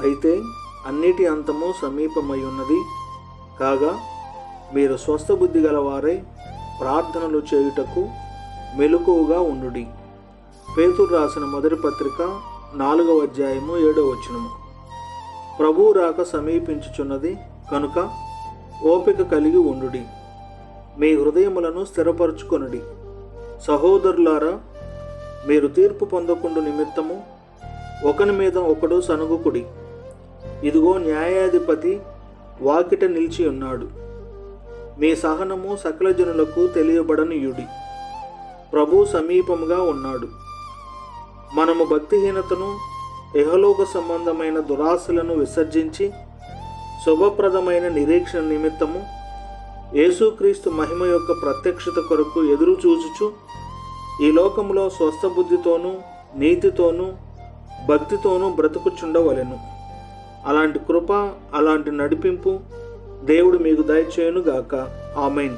అయితే అన్నిటి అంతము సమీపమై ఉన్నది. కాగా మీరు స్వస్థ బుద్ధి గలవారై ప్రార్థనలు చేయుటకు మెలకువగా ఉండుడి. పేతురు రాసిన మొదటి పత్రిక నాలుగవ అధ్యాయము ఏడవ వచనము. ప్రభువు రాక సమీపించుచున్నది కనుక ఓపిక కలిగి ఉండుడి. మీ హృదయములను స్థిరపరచుకొనుడి. సహోదరులారా మీరు తీర్పు పొందకుండా నిమిత్తము ఒకని మీద ఒకడు సనుగుకుడి ఇదిగో న్యాయాధిపతి వాకిట నిలిచి ఉన్నాడు. మీ సహనము సకల జనులకు తెలియబడనియుడి ప్రభు సమీపముగా ఉన్నాడు. మనము భక్తిహీనతను ఇహలోక సంబంధమైన దురాశలను విసర్జించి శుభప్రదమైన నిరీక్షణ నిమిత్తము యేసుక్రీస్తు మహిమ యొక్క ప్రత్యక్షత కొరకు ఎదురు చూచుచు ఈ లోకంలో స్వస్థ బుద్ధితోనూ నీతితోనూ భక్తితోనూ బ్రతుకుచుండవలెను. అలాంటి కృప అలాంటి నడిపింపు దేవుడు మీకు దయచేయునుగాక. ఆమెన్.